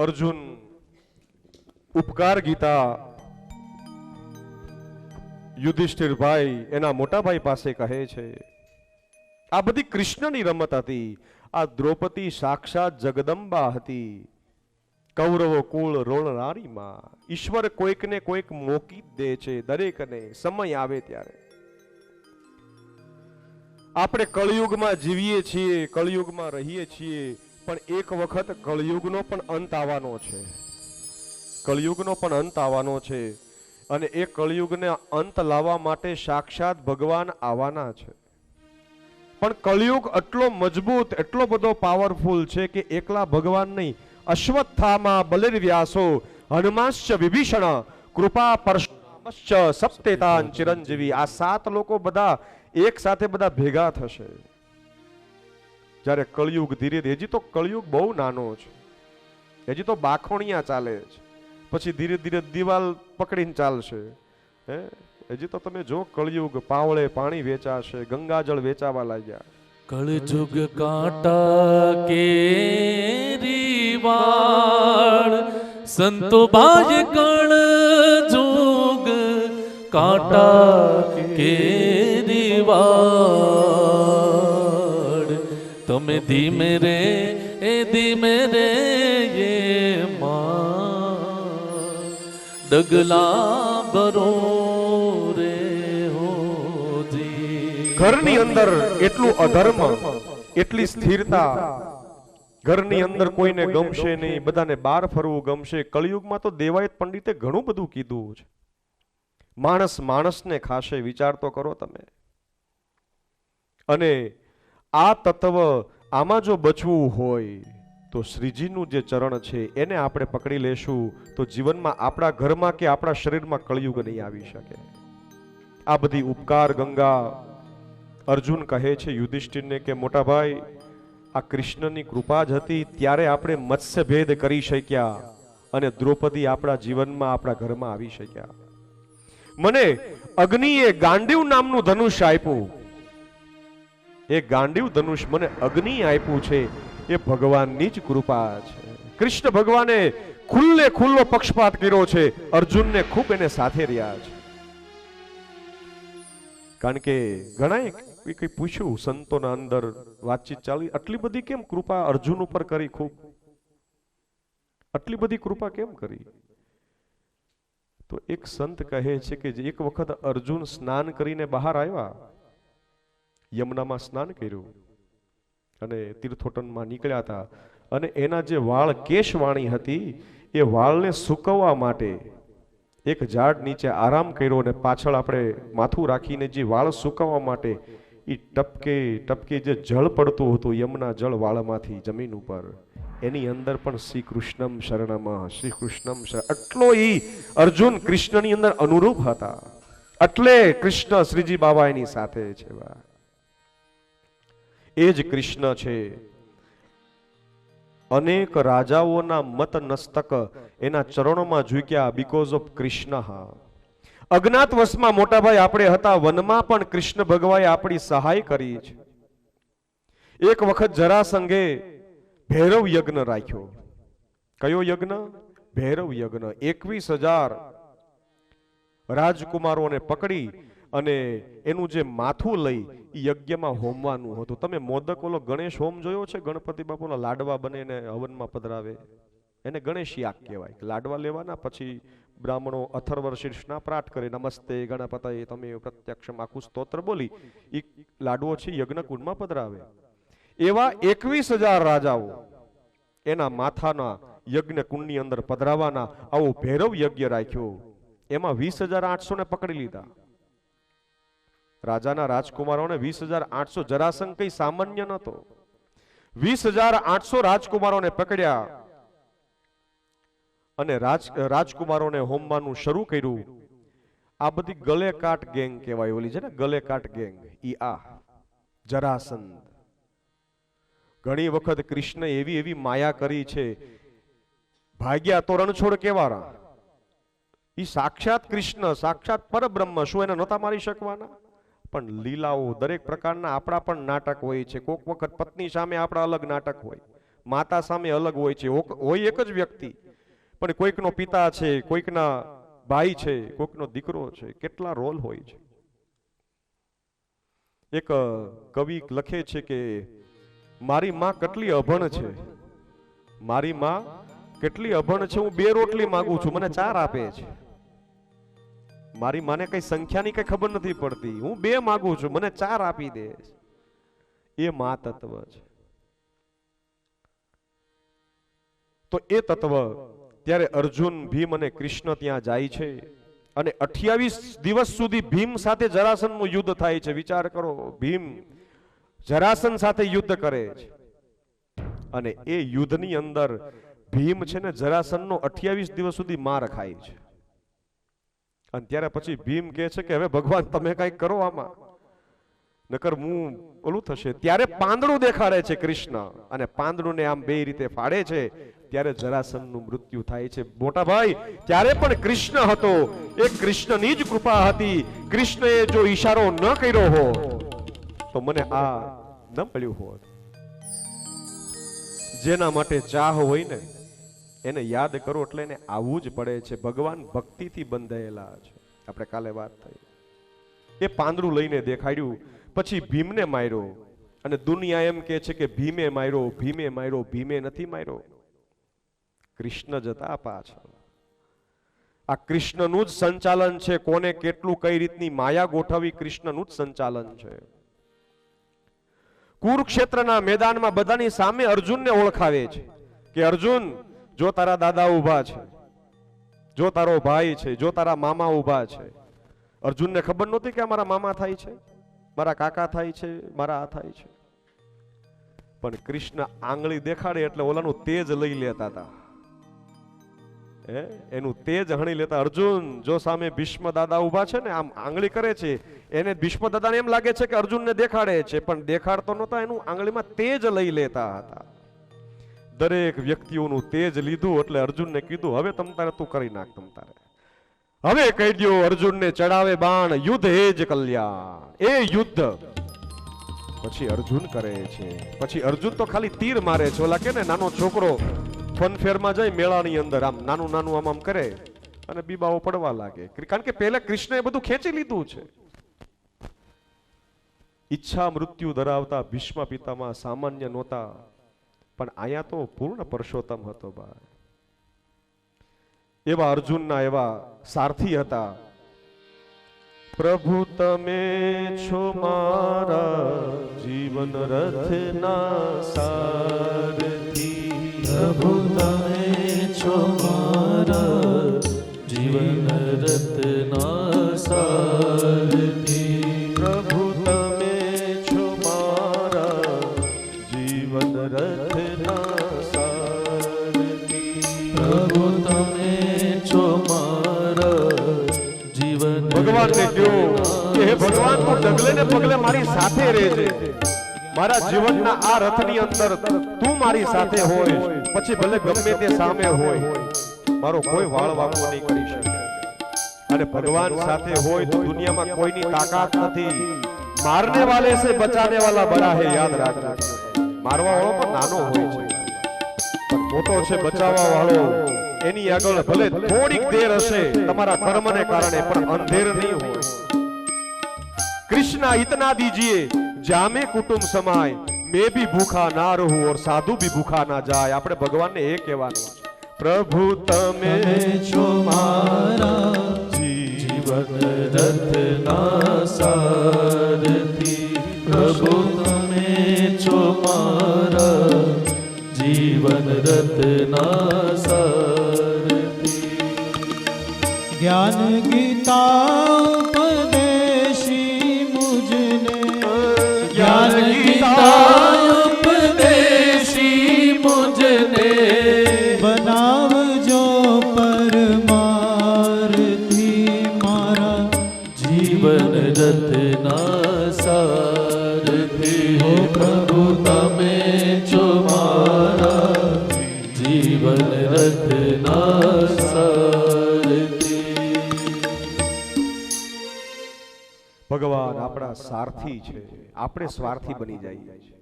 અર્જુન, ઉપકાર ગીતા, યુધિષ્ઠિર ભાઈ એના મોટા ભાઈ પાસે કહે છે, આ બધી કૃષ્ણની રમત હતી, આ દ્રૌપદી સાક્ષાત જગદંબા હતી. કૌરવો કુળ રોળનારીમાં, ઈશ્વર કોઈકને કોઈક મોકી દે છે, દરેકને સમય આવે ત્યારે. આપણે કળયુગમાં જીવીએ છીએ, કળયુગમાં રહીએ છીએ પણ એક વખત કળયુગનો પણ અંત આવવાનો છે. કળયુગનો પણ અંત આવવાનો છે અને એ કળયુગને અંત લાવવા માટે સાક્ષાત ભગવાન આવવાના છે. પણ કળયુગ એટલો મજબૂત, એટલો બધો પાવરફુલ છે કે એકલા ભગવાન નહીં. અશ્વત્થામા બલિર વ્યાસો હનુમાશ્ચ વિભીષણ કૃપા પરશુરામશ્ચ સપ્તેતાન ચિરંજીવી. આ સાત લોકો બધા એક સાથે બધા ભેગા થશે. જ્યારે કળિયુગ ધીરે ધીરે, હજી તો કળિયુગ બહુ નાનો છે. હજી તો બાખોણિયા ચાલે છે. પછી ધીરે ધીરે દિવાલ પકડીને ચાલશે. હે? હજી તો તમે જો કળિયુગ પાવળે પાણી વેચાશે, ગંગાજળ વેચાવા લાગ્યા. કળજુગ કાંટા કે વાળ, સંતો બાજ કળ જુગ, કાંટા કે વાળ. તમે ધીમે રે એ ધીમે રે એ માં ડગલા ભરો રે હોજી ઘરની અંદર એટલું અધર્મ, એટલી સ્થિરતા, ઘરની અંદર કોઈને ગમશે નહીં, બધાને બહાર ફરવું ગમશે. કળિયુગમાં તો દેવાયત પંડિતે ઘણું બધું કીધું છે. માણસ માણસને ખાશે, વિચાર તો કરો તમે. અને આ તત્વ આમાં જો બચવું હોય, તો શ્રીજીનું જે ચરણ છે, એને આપણે પકડી લેશું, તો જીવનમાં આપણા ઘરમાં કે આપણા શરીરમાં કળિયુગ નહીં આવી શકે. આ બધી ઉપકાર ગંગા અર્જુન કહે છે યુધિષ્ઠિરને કે, મોટા ભાઈ, આ કૃષ્ણની કૃપા જ હતી, ત્યારે આપણે મત્સ્ય ભેદ કરી શક્યા અને દ્રૌપદી આપણા જીવનમાં આપણા ઘરમાં આવી શક્યા. મને અગ્નિએ ગાંડીવ નામનું ધનુષ આપ્યું. એ ગાંડીવ ધનુષ મને અગ્નિ આપ્યું છે. એ ભગવાનની જ કૃપા છે. કૃષ્ણ ભગવાને ખુલ્લે ખુલ્લો પક્ષપાત કર્યો છે. અર્જુનને ખૂબ એને સાથે રહ્યા છે. કારણ કે ઘણા કંઈ પૂછ્યું, સંતોના અંદર વાતચીત ચાલી, આટલી બધી કેમ કૃપા અર્જુન ઉપર કરી ખૂબ? આટલી બધી કૃપા કેમ કરી? તો એક સંત કહે છે કે એક વખત અર્જુન સ્નાન કરીને બહાર આવ્યા યમુનામાં સ્નાન કર્યું. અને તીર્થોટનમાં નીકળ્યા હતા. અને એના જે વાળ કેશવાણી હતી, એ વાળને સૂકવવા માટે એક ઝાડ નીચે આરામ કર્યો અને પાછળ આપણે માથું રાખીને જે વાળ સૂકવવા માટે એ ટપકે ટપકે જે જળ પડતું હતું, યમના જળ વાળમાંથી જમીન ઉપર, એની અંદર પણ શ્રી કૃષ્ણમ શરણમાં, શ્રી કૃષ્ણમ એટલો એ અર્જુન કૃષ્ણની અંદર અનુરૂપ હતા. એટલે કૃષ્ણ શ્રીજી બાબા એની સાથે છે વા એ જ કૃષ્ણ છે. અનેક રાજાઓના મત નસ્તક એના ચરણોમાં ઝૂક્યા બીકોઝ ઓફ કૃષ્ણ. અજ્ઞાત વશમાં મોટાભાઈ આપણે હતા, વનમાં પણ કૃષ્ણ ભગવાએ આપણી સહાય કરી છે એક વખત જરાસંઘે ભૈરવ યજ્ઞ રાખ્યો. કયો યજ્ઞ? ભૈરવ યજ્ઞ. એકવીસ હજાર રાજકુમારોને પકડી અને એનું જે માથું લઈ એ યજ્ઞમાં હોમવાનું હતું. તમે મોદક ઓલો ગણેશ હોમ જોયો છે? ગણપતિ બાપુના લાડવા બને ને હવનમાં પધરાવે. એને ગણેશ યાગ કહેવાય. લાડવા લેવાના, પછી બ્રાહ્મણો અથર્વર શીર્ષના પાઠ કરે. નમસ્તે ગણપતય, તમે પ્રત્યક્ષ આખું સ્તોત્ર બોલી એ લાડવો છે યજ્ઞકુંડમાં પધરાવે. એવા એકવીસ હજાર રાજાઓ એના માથાના યજ્ઞ કુંડની અંદર પધરાવાના આવો ભૈરવ યજ્ઞ રાખ્યો. એમાં વીસ હજાર આઠસો ને પકડી લીધા. રાજાના રાજકુમારોને વીસ હજાર આઠસો જરાસંઘ કઈ સામાન્ય નતો વીસ હજાર આઠસો રાજકુમારોને પકડ્યા અને રાજ, રાજકુમારોને હોમવાનું શરૂ કર્યું. આ બધી ગલે કાટ ગેંગ કહેવાય ઓલી છે ને ગલે કાટ ગેંગ, ઈ આ જરાસંધ ઘણી વખત કૃષ્ણ એવી એવી માયા કરી છે. ભાગ્યા તો રણછોડ કેવારા ઈ સાક્ષાત કૃષ્ણ, સાક્ષાત પરબ્રહ્મ, શું એને નહોતા મારી શકવાના? પણ લીલાઓ દરેક પ્રકારના આપણા પણ નાટક હોય છે. કોક વખત પત્ની સામે આપણા અલગ નાટક હોય, માતા સામે અલગ હોય છે. હોય એક જ વ્યક્તિ, પણ કોઈકનો પિતા છે, કોઈકના ભાઈ છે, કોઈકનો દીકરો છે, કેટલા રોલ હોય છે. એક કવિ લખે છે કે, મારી માં કેટલી અભણ છે. મારી માં કેટલી અભણ છે. હું બે રોટલી માંગુ છું. મને ચાર આપે છે. મારી માને કઈ સંખ્યાની કઈ ખબર નથી પડતી. હું બે માંગુ છું. મને ચાર આપી દે એ મા તત્વ છે. તો એ તત્વ ત્યારે અર્જુન, ભીમ અને કૃષ્ણ ત્યાં જાય છે અને અઠ્યાવીસ દિવસ સુધી ભીમ સાથે જરાસનનું યુદ્ધ થાય છે. વિચાર કરો, ભીમ જરાસન સાથે યુદ્ધ કરે છે. અને એ યુદ્ધની અંદર ભીમ છે ને જરાસનનો અઠ્યાવીસ દિવસ સુધી માર ખાય છે. અને ત્યારે પછી ભીમ કહે છે કે હવે ભગવાન તમે કંઈક કરો આમાં. નકર હું ઓલું થશે. ત્યારે પાંદડું દેખાડે છે કૃષ્ણ અને પાંદડુંને આમ બે રીતે ફાડે છે. ત્યારે જરાસનનું મૃત્યુ થાય છે. મોટા ભાઈ, ત્યારે પણ કૃષ્ણ હતો. એ કૃષ્ણની જ કૃપા હતી. કૃષ્ણએ જો ઈશારો ન કર્યો હો તો મને આ ન મળ્યું હોત. જેના માટે ચાહ હોય ને એને યાદ કરો એટલે એને આવવું જ પડે છે. ભગવાન ભક્તિથી બંધાયેલા છે. આપણે કાલે વાત થઈ. એ પાંદડું લઈને દેખાડ્યું. પછી ભીમને માર્યો. અને દુનિયા એમ કહે છે કે ભીમે માર્યો ભીમે માર્યો, ભીમે નથી માર્યો. કૃષ્ણ જતા પાછળ. આ કૃષ્ણનું જ સંચાલન છે. કોને કેટલું કઈ રીતની માયા ગોઠવી કૃષ્ણનું જ સંચાલન છે. કુરુક્ષેત્રના મેદાનમાં બધાની સામે અર્જુનને ઓળખાવે છે કે અર્જુન જો તારા દાદા ઊભા છે, જો તારો ભાઈ છે, જો તારા મામા ઊભા છે, અર્જુનને ખબર નહોતી કે મારા મામા થાય છે? મારા કાકા થાય છે, મારા આ થાય છે? પણ કૃષ્ણ આંગળી દેખાડે એટલે ઓલાનું તેજ લઈ લેતા હતા હે? એનું તેજ હણી લેતા. અર્જુન, જો સામે ભીષ્મ દાદા ઊભા છે ને, આમ આંગળી કરે છે, એને ભીષ્મ દાદાને એમ લાગે છે કે અર્જુનને દેખાડે છે, પણ દેખાડતો નહોતા, એનું આંગળીમાં તેજ લઈ લેતા હતા. દરેક વ્યક્તિઓનું તેજ લીધું એટલે અર્જુનને કીધું, હવે તમ તારે તું કરી નાખ, તમ તારે. હવે કહી દો અર્જુનને ચડાવે બાણ, યુદ્ધ એ જ કલ્યાણ. એ યુદ્ધ પછી અર્જુન કરે છે. પછી અર્જુન તો ખાલી તીર મારે છે. ઓલા કે ને, નાનો છોકરો ફનફેરમાં જાય મેળાની અંદર, આમ નાનું નાનું આમ આમ કરે અને બીબાઓ પડવા લાગે. કારણ કે પહેલા કૃષ્ણએ બધું ખેંચી લીધું છે. ઈચ્છા મૃત્યુ ધરાવતા ભીષ્મ પિતામાં સામાન્ય નહોતા. પણ અહીંયા તો પૂર્ણ પરસોત્તમ હતો ભાઈ એવા અર્જુનના એવા સારથી હતા, પ્રભુ, તમે છો મારા જીવન રથના સારથી. પ્રભુ, તમે છો મારા જીવન રત્ના ભગવાન તું ડગલે ને પગલે મારી સાથે રહેજે મારા જીવનના આ રથની અંદર તું મારી સાથે હોય, પછી ભલે ગમે તે સામે હોય, મારો કોઈ વાળ વાંકો નહીં કરી શકે. અને ભગવાન સાથે હોય તો દુનિયામાં કોઈની તાકાત નથી. મારને વાલે સે બચાને વાલા બડા હે, યાદ રાખજો. મારવા વાળો પણ નાનો હોય છે. પણ મોટો છે, બચાવવા વાળો. એની આગળ ભલે થોડીક દેર હશે, તમારા કર્મને કારણે પણ અંધેર નહીં હોય. कृष्णा इतना दीजिए जामे कुटुंब समाय मैं भी भूखा ना रहूं और साधु भी भूखा ना जाए આપણે ભગવાનને એ કહેવાનું છે. પ્રભુ તમે છો મારા જીવન રથના સારથી પ્રભુ તમે છો મારા જીવન રથના સારથી ज्ञान गीता उपदेशी ભગવાન આપણા સારથી છે. આપણે સ્વાર્થી બની જઈએ છીએ.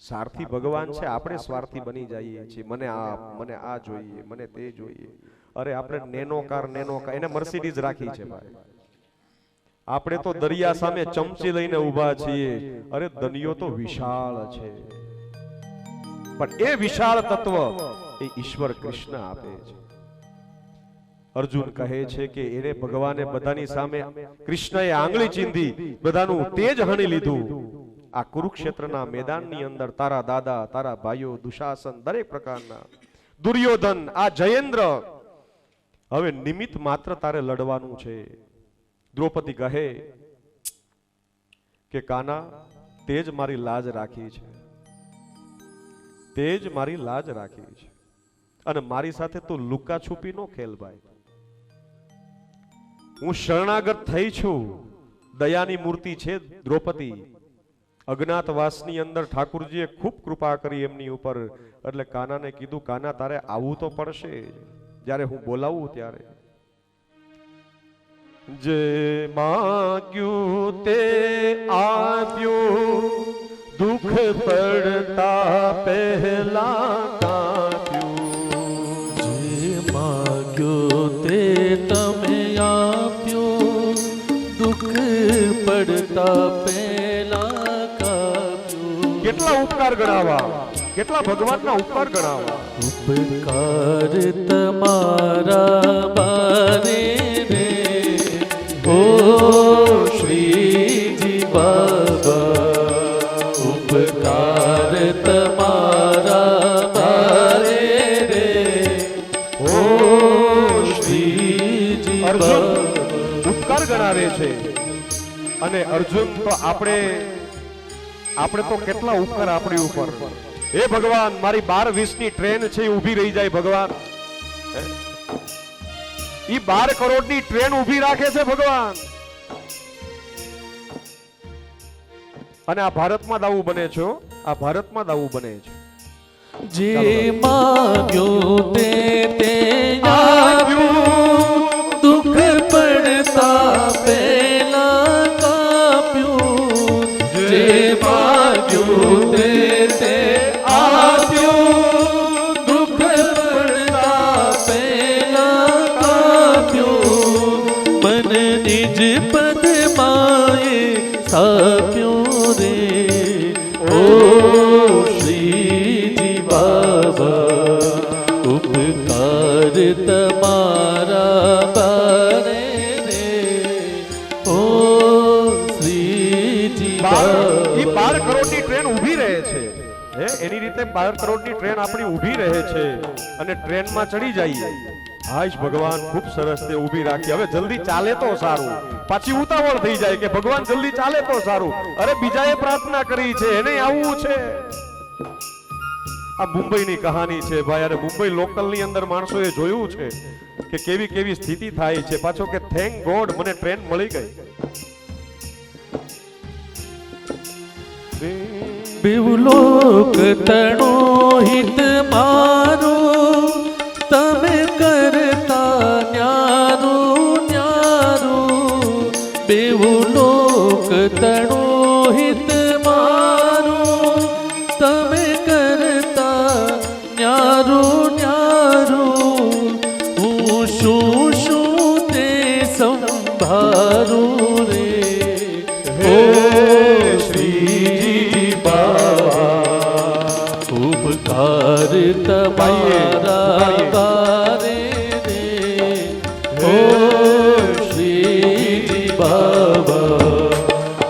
સારથી ભગવાન છે, આપણે સ્વાર્થી બની જઈએ છીએ. મને આ મને આ જોઈએ, મને તે જોઈએ. અરે, આપણે નેનો કાર નેનો કાર એને મર્સિડીઝ રાખી છે ભાઈ. આપણે તો દરિયા સામે ચમચી લઈને ઊભા છીએ. અરે દરિયો તો વિશાળ છે. પણ એ વિશાળ તત્વ એ ઈશ્વર કૃષ્ણ આપે છે. અર્જુન કહે છે કે એને ભગવાને બધાની સામે કૃષ્ણએ આંગળી ચીંધી, બધાનું તેજ હણી લીધું. આ કુરુક્ષેત્રના મેદાનની અંદર તારા દાદા, તારા ભાઈઓ, દુશાસન દરેક પ્રકારના. દુર્યોધન, આ જયેન્દ્ર. હવે નિમિત્ત માત્ર તારે લડવાનું છે. દ્રૌપદી કહે કે, કાના, તેજ મારી લાજ રાખી છે. તેજ મારી લાજ રાખી છે. અને મારી સાથે તું લુકા છુપી નો ખેલ ભાઈ. હું શરણાગત થઈ છું. દયાની મૂર્તિ છે દ્રૌપદી. અજ્ઞાતવાસની અંદર ઠાકુરજીએ ખૂબ કૃપા કરી એમની ઉપર. એટલે કાનાને કીધું, કાના, તારે આવવું તો પડશે. જ્યારે હું બોલાવું ત્યારે. જે માગ્યું તે આપ્યું. દુઃખ પડતા પહેલા કેટલા ઉપકાર ગણાવા? કેટલા ભગવાનના ઉપકાર ગણાવા? ઉપકાર તમારા બારે રે. ઓ અને અર્જુન તો આપણે આપણે તો કેટલા ઉપર આપણી ઉપર. હે ભગવાન મારી બાર વીસની ટ્રેન છે એ ઊભી રહી જાય ભગવાન. ઈ બાર કરોડની ટ્રેન ઊભી રાખે છે ભગવાન. અને આ ભારતમાં દાવું બને છે આ ભારતમાં દાવું બને છે. જે માગ્યો તે તે આપ્યું બાર કરોડની ટ્રેન આપણી ઊભી રહે છે અને ટ્રેનમાં ચડી જઈએ. હાશ ભગવાન ખૂબ સરસ તે ઊભી રાખી. હવે જલ્દી ચાલે તો સારું. પાછી ઉતાવળ થઈ જાય કે ભગવાન જલ્દી ચાલે તો સારું. અરે બીજાએ પ્રાર્થના કરી છે, એને આવવું છે. આ મુંબઈની કહાની છે ભાઈ. અરે મુંબઈ લોકલની અંદર માણસોએ જોયું છે કે કેવી કેવી સ્થિતિ થાય છે. પાછો કે થેન્ક ગોડ મને ટ્રેન મળી ગઈ. બેવલોક તણો હિત ઉપકાર મારા રે ઓ શ્રીજી બાબા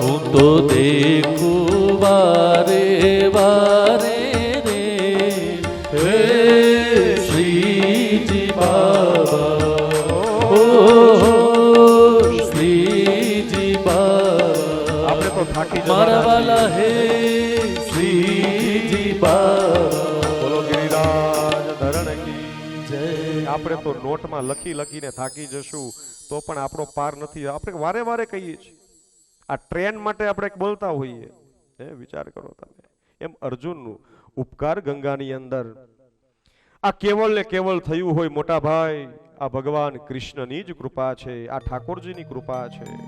હું તો દેખું વારે વારે રે હે શ્રીજી બાબા ઓ શ્રીજી બાબા મારા વાલા હે શ્રીજી બાબા આપણે તો નોટમાં લખી લખીને થાકી જશું, તો પણ આપણો પાર નથી. આપણે વારે વારે કહીએ છીએ. આ ટ્રેન માટે આપણે બોલતા હોઈએ. હે, વિચાર કરો તમે. એમ અર્જુનનું ઉપકાર ગંગાની અંદર. આ કેવળ ને કેવળ થયું હોય મોટા ભાઈ આ ભગવાન કૃષ્ણની જ કૃપા છે. આ ઠાકોરજીની કૃપા છે.